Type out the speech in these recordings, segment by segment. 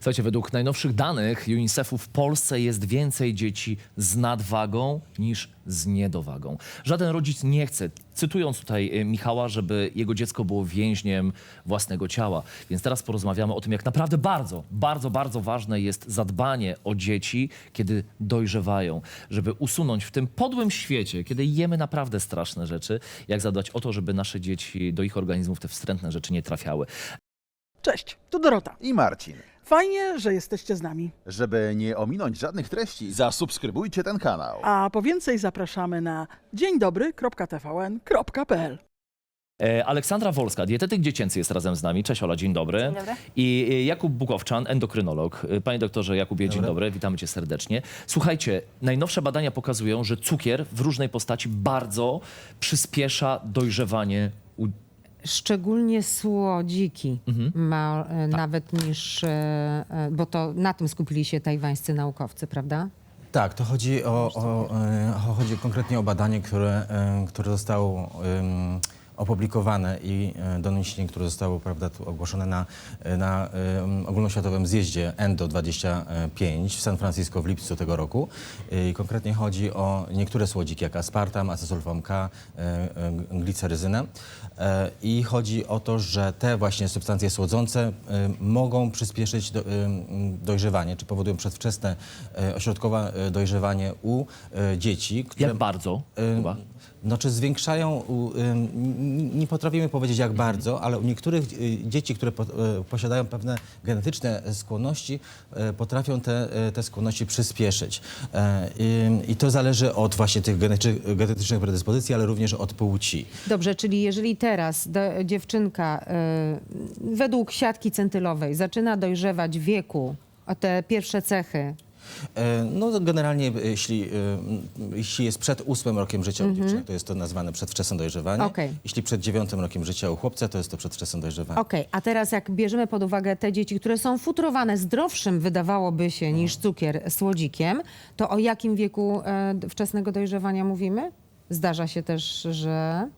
Słuchajcie, według najnowszych danych UNICEF-u w Polsce jest więcej dzieci z nadwagą niż z niedowagą. Żaden rodzic nie chce, cytując tutaj e, Michała, żeby jego dziecko było więźniem własnego ciała. Więc teraz porozmawiamy o tym, jak naprawdę bardzo, bardzo, bardzo ważne jest zadbanie o dzieci, kiedy dojrzewają, żeby usunąć w tym podłym świecie, kiedy jemy naprawdę straszne rzeczy, jak zadbać o to, żeby nasze dzieci do ich organizmów te wstrętne rzeczy nie trafiały. Cześć, tu Dorota. i Marcin. Fajnie, że jesteście z nami. Żeby nie ominąć żadnych treści, zasubskrybujcie ten kanał. A po więcej zapraszamy na dzień dobry.tvn.pl. E, Aleksandra Wolska, dietetyk dziecięcy jest razem z nami. Cześć Ola, dzień dobry. Dzień dobry. I e, Jakub Bukowczan, endokrynolog. E, Panie doktorze Jakubie, dzień dobry, witamy cię serdecznie. Słuchajcie, najnowsze badania pokazują, że cukier w różnej postaci bardzo przyspiesza dojrzewanie u Szczególnie słodziki Mhm. ma Tak. e, nawet niż, e, e, bo to na tym skupili się tajwańscy naukowcy, prawda? Tak, to chodzi o, o, e, chodzi konkretnie o badanie, które, e, które zostało em, opublikowane i e, doniesienie, które zostało prawda, tu ogłoszone na, e, na em, ogólnoświatowym zjeździe ENDO 25 w San Francisco w lipcu tego roku. I konkretnie chodzi o niektóre słodziki, jak aspartam, acesulfam K, e, e, gliceryzynę. E, I chodzi o to, że te właśnie substancje słodzące e, mogą przyspieszyć do, dojrzewanie, czy powodują przedwczesne e, ośrodkowe e, dojrzewanie u e, dzieci, które Jak bardzo? Chyba. Znaczy zwiększają, nie potrafimy powiedzieć jak bardzo, ale u niektórych y, dzieci, które y, posiadają pewne genetyczne skłonności, y, potrafią te, te skłonności przyspieszyć. I to zależy od właśnie tych genetycznych predyspozycji, ale również od płci. Dobrze, czyli jeżeli teraz dziewczynka według siatki centylowej zaczyna dojrzewać wieku, o te pierwsze cechy, No generalnie e, jeśli, e, jeśli jest przed ósmym rokiem życia u dziewczyny, to jest to nazwane przedwczesne dojrzewanie. Okej. Jeśli przed dziewiątym rokiem życia u chłopca, to jest to przedwczesne dojrzewanie. Okej, a teraz jak bierzemy pod uwagę te dzieci, które są futrowane zdrowszym, wydawałoby się, niż cukier słodzikiem, to o jakim wieku e, wczesnego dojrzewania mówimy? Zdarza się też, że E,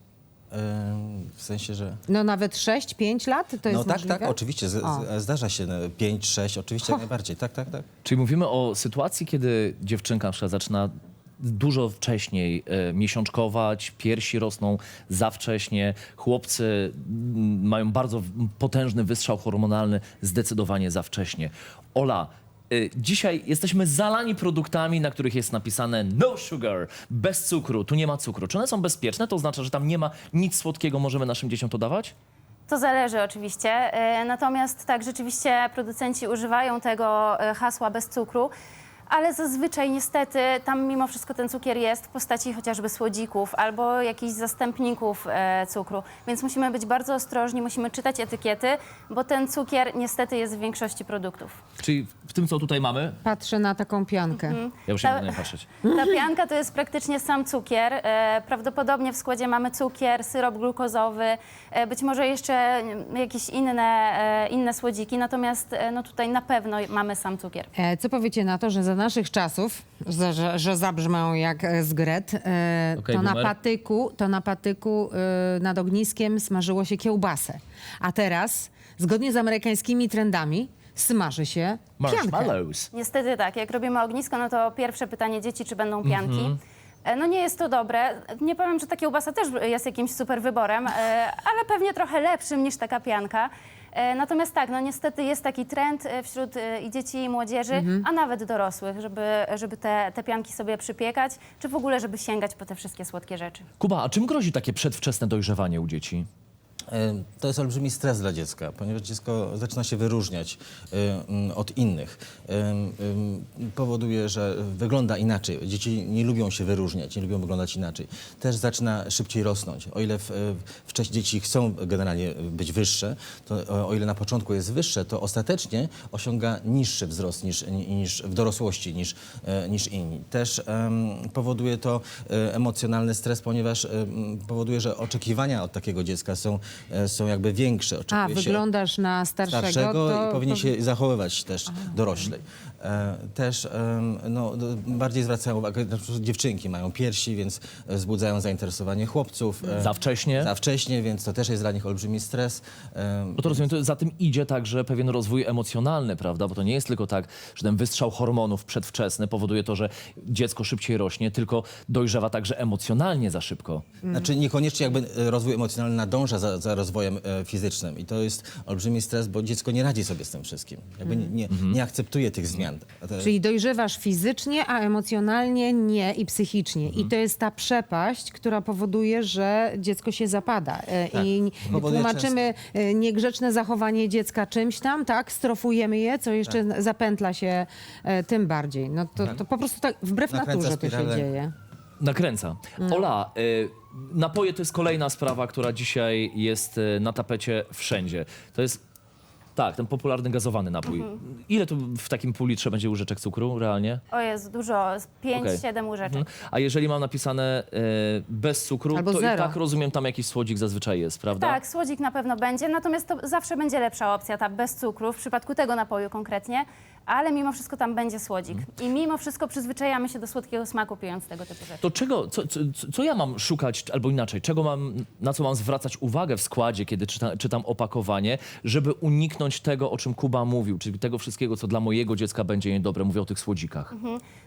W sensie, że... no nawet 6-5 lat to jest No tak, możliwe? tak, oczywiście. Z, zdarza się 5, 6, oczywiście jak najbardziej. Tak, tak, tak. Czyli mówimy o sytuacji, kiedy dziewczynka na przykład zaczyna dużo wcześniej e, miesiączkować, piersi rosną za wcześnie, chłopcy mm, mają bardzo w- potężny wystrzał hormonalny zdecydowanie za wcześnie. Ola, dzisiaj jesteśmy zalani produktami, na których jest napisane no sugar, bez cukru, tu nie ma cukru. Czy one są bezpieczne? To oznacza, że tam nie ma nic słodkiego, możemy naszym dzieciom to dawać? To zależy oczywiście. E, Natomiast tak, rzeczywiście producenci używają tego e, hasła bez cukru, ale zazwyczaj niestety tam mimo wszystko ten cukier jest w postaci chociażby słodzików albo jakichś zastępników e, cukru. Więc musimy być bardzo ostrożni, musimy czytać etykiety, bo ten cukier niestety jest w większości produktów. Czyli w tym, co tutaj mamy, Patrzę na taką piankę. Mhm. ja już nie Ta- będę patrzeć. Ta pianka to jest praktycznie sam cukier. E, Prawdopodobnie w składzie mamy cukier, syrop glukozowy, e, być może jeszcze mm, jakieś inne, e, inne słodziki, natomiast e, no tutaj na pewno mamy sam cukier. E, Co powiecie na to, że za naszych czasów, że, że, że zabrzmią jak e, zgret, e, Okej, to, na boomer. patyku, to na patyku e, nad ogniskiem smażyło się kiełbasę. A teraz, zgodnie z amerykańskimi trendami, smaży się piankę. Marshmallows. Niestety tak, jak robimy ognisko, no to pierwsze pytanie dzieci, czy będą pianki. E, No nie jest to dobre. Nie powiem, że ta kiełbasa też jest jakimś super wyborem, e, ale pewnie trochę lepszym niż taka pianka. E, Natomiast tak, no niestety jest taki trend e, wśród e, i dzieci, i młodzieży, a nawet dorosłych, żeby, żeby te, te pianki sobie przypiekać, czy w ogóle, żeby sięgać po te wszystkie słodkie rzeczy. Kuba, a czym grozi takie przedwczesne dojrzewanie u dzieci? To jest olbrzymi stres dla dziecka, ponieważ dziecko zaczyna się wyróżniać mm, od innych. Powoduje, że wygląda inaczej. Dzieci nie lubią się wyróżniać, nie lubią wyglądać inaczej. Też zaczyna szybciej rosnąć. O ile e, wcześniej dzieci chcą generalnie być wyższe, to o- ile na początku jest wyższe, to ostatecznie osiąga niższy wzrost niż, niż w dorosłości niż, e, niż inni. Też powoduje to e, emocjonalny stres, ponieważ powoduje, że oczekiwania od takiego dziecka są e, są jakby większe. A, Oczekuje się wyglądasz na starszego, starszego to i powinien się zachowywać też doroślej. E, też em, no, d- bardziej zwracają uwagę, na przykład dziewczynki mają piersi, więc e, wzbudzają zainteresowanie chłopców. e, Za wcześnie? Za wcześnie, więc to też jest dla nich olbrzymi stres. Em, Bo to rozumiem, to za tym idzie także pewien rozwój emocjonalny, prawda? Bo to nie jest tylko tak, że ten wystrzał hormonów przedwczesny powoduje to, że dziecko szybciej rośnie, tylko dojrzewa także emocjonalnie za szybko. Znaczy niekoniecznie jakby e, rozwój emocjonalny nadąża za, za rozwojem e, fizycznym i to jest olbrzymi stres, bo dziecko nie radzi sobie z tym wszystkim. Jakby nie, nie, nie akceptuje tych zmian. A te- Czyli dojrzewasz fizycznie, a emocjonalnie nie i psychicznie. I to jest ta przepaść, która powoduje, że dziecko się zapada. E, I Powoduje tłumaczymy e, niegrzeczne zachowanie dziecka czymś tam, tak? Strofujemy je, co jeszcze zapętla się e, tym bardziej. No to, to po prostu tak wbrew Nakręca naturze to się spiralę. dzieje. Nakręca. Ola, y, napoje to jest kolejna sprawa, która dzisiaj jest y, na tapecie wszędzie. To jest, tak, ten popularny gazowany napój. Ile tu w takim pół litrze będzie łyżeczek cukru realnie? O jest dużo, 5-7 Okej. łyżeczek. Mhm. A jeżeli mam napisane y, bez cukru, Albo to i zero. tak rozumiem, tam jakiś słodzik zazwyczaj jest, prawda? Tak, słodzik na pewno będzie, natomiast to zawsze będzie lepsza opcja, ta bez cukru, w przypadku tego napoju konkretnie, ale mimo wszystko tam będzie słodzik. I mimo wszystko przyzwyczajamy się do słodkiego smaku pijąc tego typu rzeczy. To czego, co, co, co ja mam szukać, albo inaczej, czego mam, na co mam zwracać uwagę w składzie, kiedy czyta, czytam opakowanie, żeby uniknąć tego, o czym Kuba mówił, czyli tego wszystkiego, co dla mojego dziecka będzie niedobre. Mówię o tych słodzikach.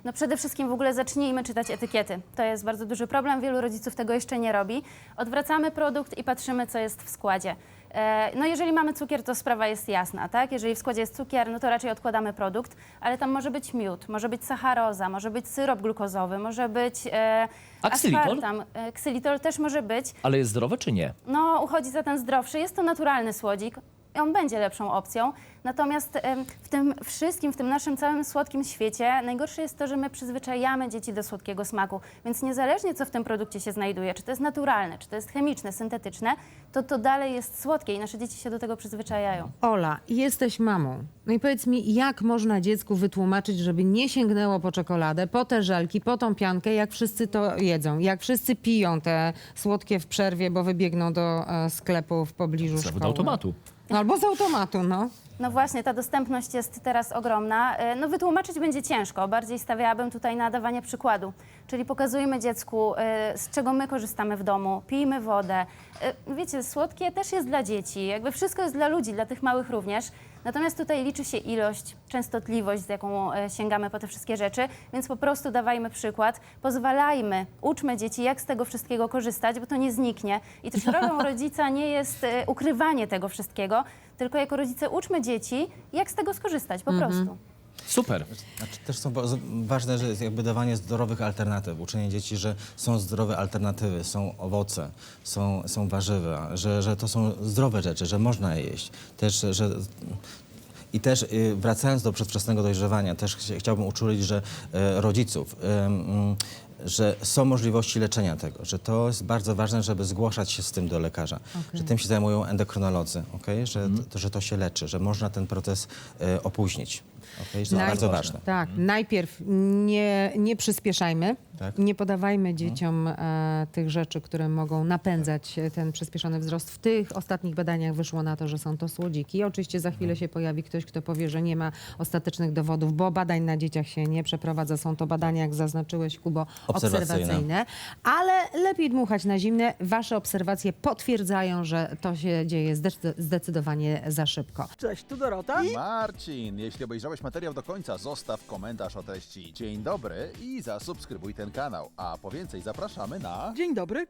No przede wszystkim w ogóle zacznijmy czytać etykiety. To jest bardzo duży problem, wielu rodziców tego jeszcze nie robi. Odwracamy produkt i patrzymy, co jest w składzie. E, No jeżeli mamy cukier, to sprawa jest jasna, tak? Jeżeli w składzie jest cukier, no to raczej odkładamy produkt, ale tam może być miód, może być sacharoza, może być syrop glukozowy, może być e, A ksylitol? aspartam. E, Ksylitol też może być. Ale jest zdrowe czy nie? No, uchodzi za ten zdrowszy. Jest to naturalny słodzik. I On będzie lepszą opcją. Natomiast w tym wszystkim, w tym naszym całym słodkim świecie, najgorsze jest to, że my przyzwyczajamy dzieci do słodkiego smaku. Więc niezależnie co w tym produkcie się znajduje, czy to jest naturalne, czy to jest chemiczne, syntetyczne, to to dalej jest słodkie i nasze dzieci się do tego przyzwyczajają. Ola, jesteś mamą. No i powiedz mi, jak można dziecku wytłumaczyć, żeby nie sięgnęło po czekoladę, po te żelki, po tą piankę, jak wszyscy to jedzą, jak wszyscy piją te słodkie w przerwie, bo wybiegną do e, sklepu w pobliżu Zawód szkoły. automatu. No, albo z automatu, no. No właśnie, ta dostępność jest teraz ogromna. E, No wytłumaczyć będzie ciężko. Bardziej stawiałabym tutaj na dawanie przykładu. Czyli pokazujmy dziecku, e, z czego my korzystamy w domu, pijmy wodę. E, Wiecie, słodkie też jest dla dzieci. Jakby wszystko jest dla ludzi, dla tych małych również. Natomiast tutaj liczy się ilość, częstotliwość, z jaką e, sięgamy po te wszystkie rzeczy, więc po prostu dawajmy przykład, pozwalajmy, uczmy dzieci, jak z tego wszystkiego korzystać, bo to nie zniknie. I też rolą rodzica nie jest e, ukrywanie tego wszystkiego, tylko jako rodzice uczmy dzieci, jak z tego skorzystać po prostu. Super. Znaczy, też są ważne, że jest jakby dawanie zdrowych alternatyw, uczenie dzieci, że są zdrowe alternatywy, są owoce, są, są warzywa, że, że to są zdrowe rzeczy, że można je jeść. Też, że i też y, wracając do przedwczesnego dojrzewania, też chcia- chciałbym uczulić, że e, rodziców, ym, że są możliwości leczenia tego, że to jest bardzo ważne, żeby zgłaszać się z tym do lekarza, że tym się zajmują endokrynolodzy, okay? że, to, że to się leczy, że można ten proces opóźnić. Okay? To Naj- bardzo ważne. Tak, najpierw nie, nie przyspieszajmy, Tak. nie podawajmy dzieciom e, tych rzeczy, które mogą napędzać e, ten przyspieszony wzrost. W tych ostatnich badaniach wyszło na to, że są to słodziki. Oczywiście za chwilę się pojawi ktoś, kto powie, że nie ma ostatecznych dowodów, bo badań na dzieciach się nie przeprowadza. Są to badania, jak zaznaczyłeś, Kubo, Obserwacyjne. obserwacyjne. Ale lepiej dmuchać na zimne. Wasze obserwacje potwierdzają, że to się dzieje zdecy- zdecydowanie za szybko. Cześć, tu Dorota. Marcin, jeśli obejrzałeś materiał do końca, zostaw komentarz o treści. Dzień dobry i zasubskrybuj ten kanał. A po więcej zapraszamy na... Dzień dobry,